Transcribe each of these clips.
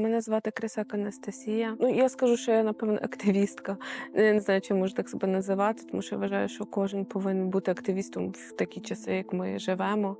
Мене звати Крисак Анастасія. Ну я скажу, що я напевно активістка. Я не знаю, чи можу так себе називати, тому що я вважаю, що кожен повинен бути активістом в такі часи, як ми живемо.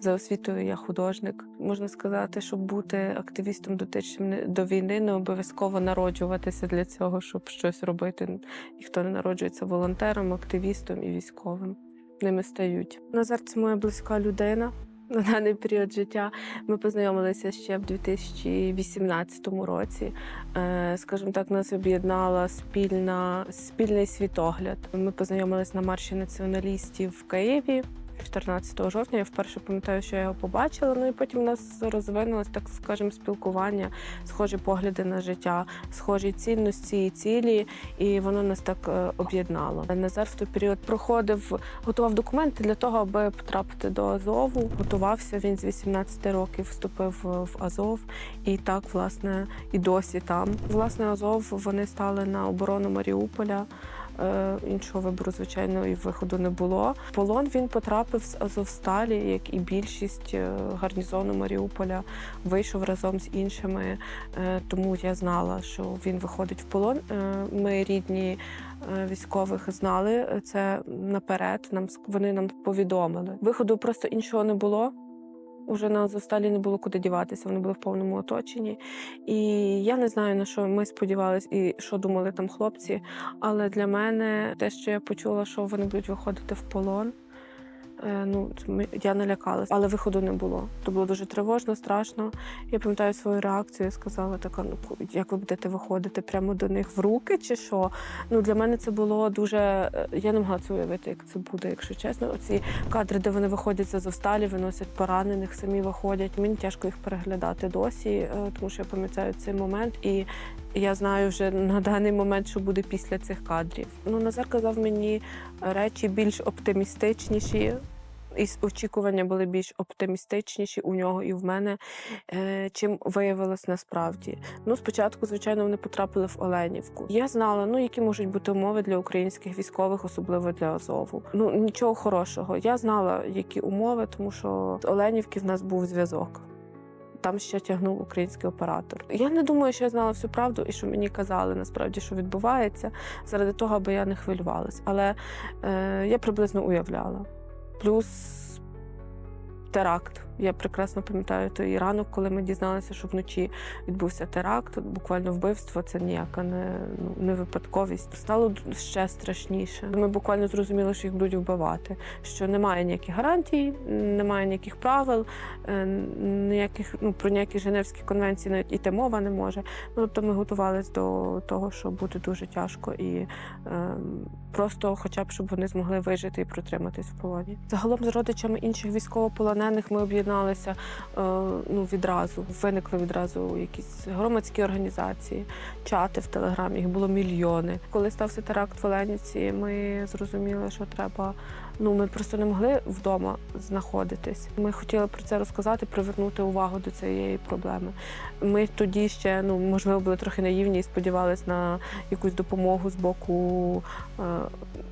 За освітою я художник. Можна сказати, щоб бути активістом дотичним до війни, не обов'язково народжуватися для цього, щоб щось робити. Ніхто не народжується волонтером, активістом і військовим. Ними стають. Назар це моя близька людина. На даний період життя ми познайомилися ще в 2018 році. Е, Скажімо так, нас об'єднала спільна спільний світогляд. Ми познайомилися на марші націоналістів в Києві. 14 жовтня я вперше пам'ятаю, що я його побачила. Ну і потім у нас розвинулось, так скажемо, спілкування, схожі погляди на життя, схожі цінності і цілі, і воно нас так е, об'єднало. Назар в той період проходив, готував документи для того, аби потрапити до Азову. Готувався він з 18 років, вступив в Азов, і так, власне, і досі там. Власне, Азов вони стали на оборону Маріуполя. Е, Іншого вибору, звичайно, і виходу не було. В полон він потрапив з Азовсталі, як і більшість е, гарнізону Маріуполя, вийшов разом з іншими. Е, Тому я знала, що він виходить в полон. Ми рідні військових знали це наперед. Нам вони нам повідомили. Виходу просто іншого не було. Уже на Азовсталі не було куди діватися, вони були в повному оточенні. І я не знаю, на що ми сподівалися і що думали там хлопці. Але для мене те, що я почула, що вони будуть виходити в полон. Е, Ну, я налякалася, але виходу не було. То було дуже тривожно, страшно. Я пам'ятаю свою реакцію. Я сказала така: ну як ви будете виходити прямо до них в руки, чи що? Ну для мене це було дуже. е, Я не могла це уявити, як це буде, якщо чесно. Оці кадри, де вони виходять з Азовсталі, виносять поранених, самі виходять. Мені тяжко їх переглядати досі, е, тому що я пам'ятаю цей момент, і я знаю вже на даний момент, що буде після цих кадрів. Ну Назар казав мені речі більш оптимістичніші. І очікування були більш оптимістичніші у нього і в мене, е, чим виявилось насправді. Ну, спочатку, звичайно, вони потрапили в Оленівку. Я знала, ну які можуть бути умови для українських військових, особливо для Азову. Ну нічого хорошого. Я знала, які умови, тому що з Оленівки в нас був зв'язок. Там ще тягнув український оператор. Я не думаю, що я знала всю правду і що мені казали насправді, що відбувається, заради того, аби я не хвилювалась. Але е, я приблизно уявляла. Плюс теракт. Я прекрасно пам'ятаю той ранок, коли ми дізналися, що вночі відбувся теракт, буквально вбивство. Це ніяка не, ну, не випадковість. Стало ще страшніше. Ми буквально зрозуміли, що їх будуть вбивати, що немає ніяких гарантій, немає ніяких правил, е, ніяких ну про ніякі Женевські конвенції навіть іти мова не може. Ну тобто ми готувалися до того, що буде дуже тяжко і е, просто, хоча б щоб вони змогли вижити і протриматись в полоні. Загалом з родичами інших військовополонених ми об'єдналися е, ну відразу. Виникли відразу якісь громадські організації, чати в телеграмі. Їх було мільйони. Коли стався теракт в Оленівці, ми зрозуміли, що треба. Ну, ми просто не могли вдома знаходитись. Ми хотіли про це розказати, привернути увагу до цієї проблеми. Ми тоді ще, ну можливо, були трохи наївні і сподівалися на якусь допомогу з боку е,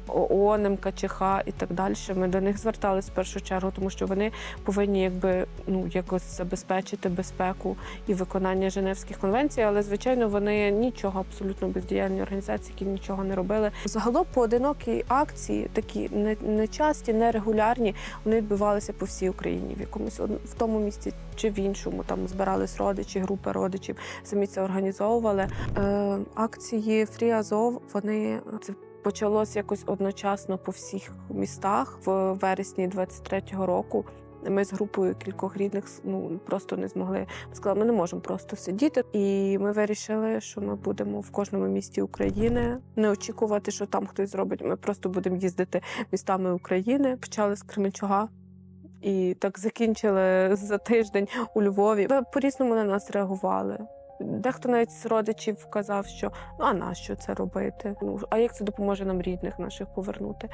ООН, МКЧХ і так далі. Ми до них звертались в першу чергу, тому що вони повинні якби ну якось забезпечити безпеку і виконання Женевських конвенцій. Але звичайно, вони нічого абсолютно бездіяльні організації, які нічого не робили. Загалом поодинокі акції, такі не, не часті, регулярні, вони відбувалися по всій Україні в якомусь в тому місці чи в іншому. Там збирались родичі, групи родичів, самі це організовували. Е, акції Фрі Азов вони це. Почалось якось одночасно по всіх містах в вересні 23-го року. Ми з групою кількох рідних ну просто не змогли. Ми сказали, ми не можемо просто сидіти. І ми вирішили, що ми будемо в кожному місті України. Не очікувати, що там хтось зробить. Ми просто будемо їздити містами України. Почали з Кременчуга. І так закінчили за тиждень у Львові. По-різному на нас реагували. Дехто навіть з родичів казав, що ну а нащо це робити? Ну а як це допоможе нам рідних наших повернути?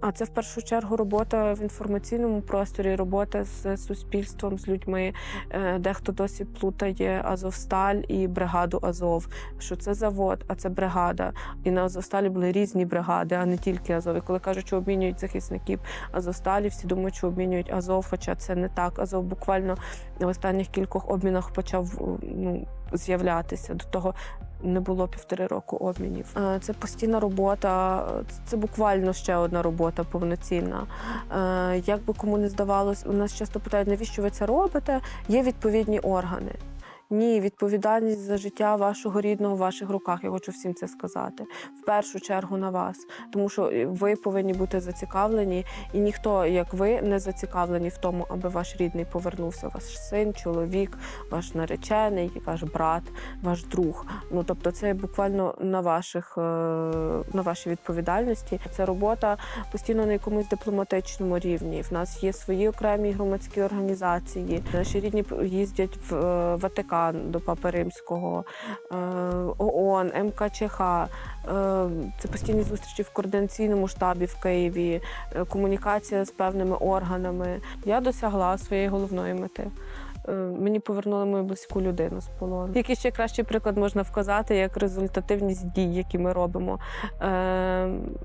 А це в першу чергу робота в інформаційному просторі, робота з суспільством, з людьми. Е, Дехто досі плутає Азовсталь і бригаду Азов. Що це завод, а це бригада. І на Азовсталі були різні бригади, а не тільки Азов. І коли кажуть, що обмінюють захисників Азовсталі, всі думають, що обмінюють Азов, хоча це не так. Азов буквально в останніх кількох обмінах почав ну з'являтися. До того не було півтори року обмінів. Е, Це постійна робота, це буквально ще одна робота повноцінна. Е, Як би кому не здавалось, у нас часто питають, навіщо ви це робите? Є відповідні органи. Ні, відповідальність за життя вашого рідного в ваших руках. Я хочу всім це сказати. В першу чергу на вас, тому що ви повинні бути зацікавлені, і ніхто, як ви, не зацікавлені в тому, аби ваш рідний повернувся. Ваш син, чоловік, ваш наречений, ваш брат, ваш друг. Ну тобто, це буквально на ваших е, на вашій відповідальності. Це робота постійно на якомусь дипломатичному рівні. В нас є свої окремі громадські організації. Наші рідні їздять в е, До Папи Римського, е, ООН, МКЧХ. Е, Це постійні зустрічі в координаційному штабі в Києві, е, комунікація з певними органами. Я досягла своєї головної мети. Е, Мені повернули мою близьку людину з полону. Який ще кращий приклад можна вказати, як результативність дій, які ми робимо. Е,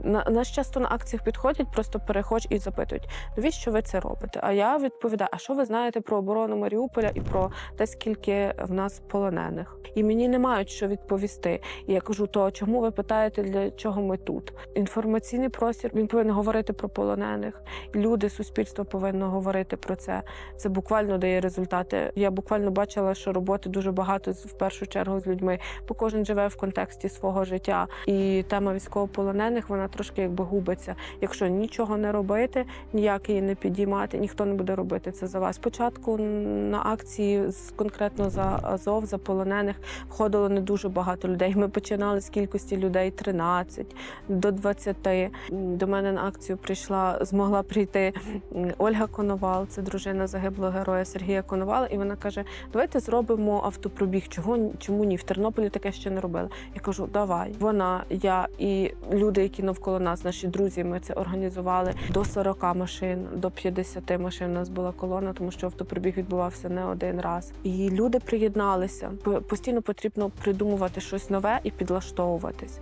на, нас часто на акціях підходять, просто переходять і запитують, навіщо ви це робите? А я відповідаю: а що ви знаєте про оборону Маріуполя і про те, скільки в нас полонених? І мені не мають що відповісти. І я кажу, то чому ви питаєте, для чого ми тут? Інформаційний простір він повинен говорити про полонених. Люди, суспільство повинно говорити про це. Це буквально дає результати. Я буквально бачила, що роботи дуже багато в першу чергу з людьми, бо кожен живе в контексті свого життя. І тема військовополонених вона трошки якби губиться. Якщо нічого не робити, ніяк її не підіймати, ніхто не буде робити це за вас. Спочатку на акції конкретно за Азов, за полонених входило не дуже багато людей. Ми починали з кількості людей 13 до 20. До мене на акцію прийшла, змогла прийти Ольга Коновал, це дружина загиблого героя Сергія Коновала, і вона каже: Давайте зробимо автопробіг. Чого чому ні? В Тернополі таке ще не робили. Я кажу, давай. Вона, я і люди, які навколо нас, наші друзі, ми це організували до 40 машин, до 50 машин. У нас була колона, тому що автопробіг відбувався не один раз. І люди приєдналися. Постійно потрібно придумувати щось нове і підлаштовуватись.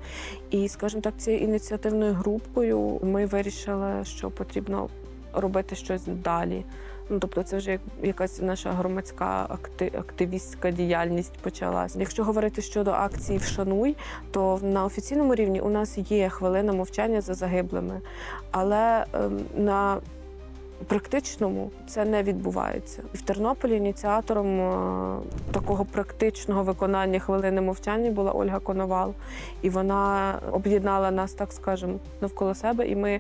І, скажімо так, цією ініціативною групою ми вирішили, що потрібно робити щось далі. Ну, тобто, це вже якась наша громадська активістська діяльність почалась. Якщо говорити щодо акції Вшануй, то на офіційному рівні у нас є хвилина мовчання за загиблими, але ем, на практичному це не відбувається. В Тернополі ініціатором е, такого практичного виконання хвилини мовчання була Ольга Коновал. І вона об'єднала нас, так скажемо, навколо себе. І ми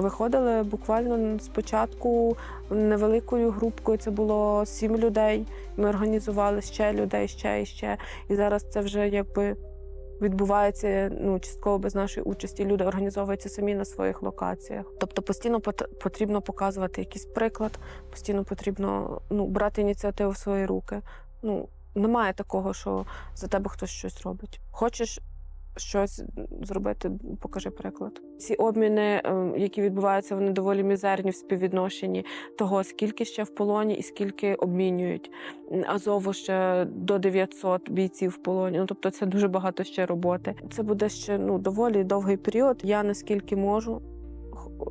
виходили буквально спочатку невеликою групкою. Це було сім людей. Ми організували ще людей, ще і ще. І зараз це вже якби. Відбувається ну частково без нашої участі. Люди організовуються самі на своїх локаціях. Тобто постійно потрібно показувати якийсь приклад, постійно потрібно ну брати ініціативу в свої руки. Ну немає такого, що за тебе хтось щось робить. Хочеш щось зробити, покажи приклад. Ці обміни, е, які відбуваються, вони доволі мізерні в співвідношенні того, скільки ще в полоні і скільки обмінюють. Азову ще до 900 бійців в полоні. Ну тобто це дуже багато ще роботи. Це буде ще ну доволі довгий період. Я наскільки можу.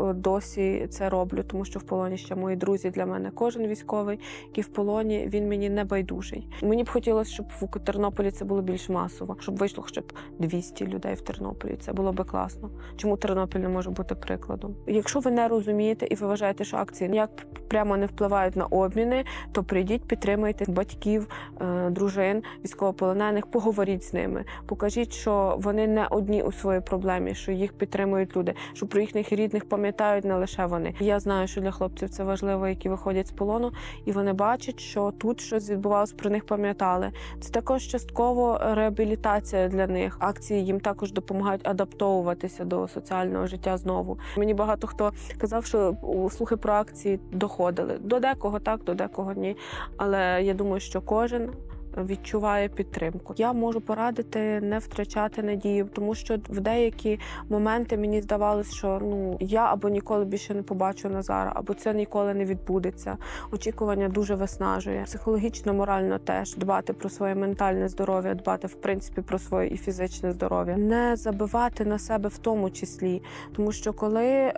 Е, Досі це роблю, тому що в полоні ще мої друзі для мене. Кожен військовий, який в полоні, він мені не байдужий. Мені б хотілося, щоб в Тернополі це було більш масово, щоб вийшло хоча б 200 людей в Тернополі. Це було би класно. Чому Тернопіль не може бути прикладом? Якщо ви не розумієте і ви вважаєте, що акції ніяк прямо не впливають на обміни, то прийдіть, підтримайте батьків, е, дружин, військовополонених, поговоріть з ними, покажіть, що вони не одні у своїй проблемі, що їх підтримують люди, що про їхніх рідних пам'ятають не лише вони. Я знаю, що для хлопців це важливо, які виходять з полону, і вони бачать, що тут щось відбувалось, про них пам'ятали. Це також частково реабілітація для них. Акції їм також допомагають адаптовуватися до соціального життя знову. Мені багато хто казав, що слухи про акції доходили до декого так, до декого ні. Але я думаю, що кожен. Відчуває підтримку. Я можу порадити не втрачати надію, тому що в деякі моменти мені здавалось, що ну я або ніколи більше не побачу Назара, або це ніколи не відбудеться. Очікування дуже виснажує. Психологічно, морально теж дбати про своє ментальне здоров'я, дбати в принципі про своє і фізичне здоров'я, не забивати на себе в тому числі, тому що коли е,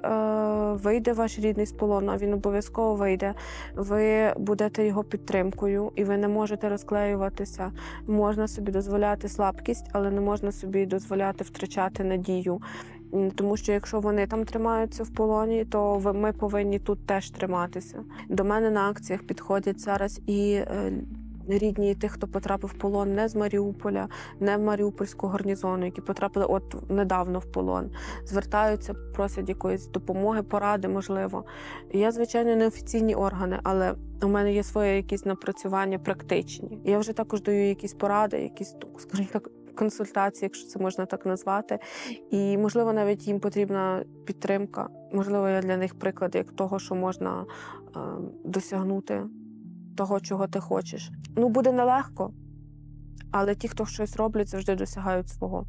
вийде ваш рідний з полону, а він обов'язково вийде, ви будете його підтримкою, і ви не можете розклеювати зневажуватися, можна собі дозволяти слабкість, але не можна собі дозволяти втрачати надію. Тому що якщо вони там тримаються в полоні, то ми повинні тут теж триматися. До мене на акціях підходять зараз і е, рідні тих, хто потрапив в полон не з Маріуполя, не в Маріупольського гарнізону, які потрапили от недавно в полон. Звертаються, просять якоїсь допомоги, поради, можливо. Я, звичайно, не офіційні органи, але у мене є своє якісь напрацювання практичні. Я вже також даю якісь поради, якісь, ну, скажімо так, консультації, якщо це можна так назвати. І, можливо, навіть їм потрібна підтримка. Можливо, я для них приклад як того, що можна е, досягнути того, чого ти хочеш. Ну, буде нелегко, але ті, хто щось роблять, завжди досягають свого.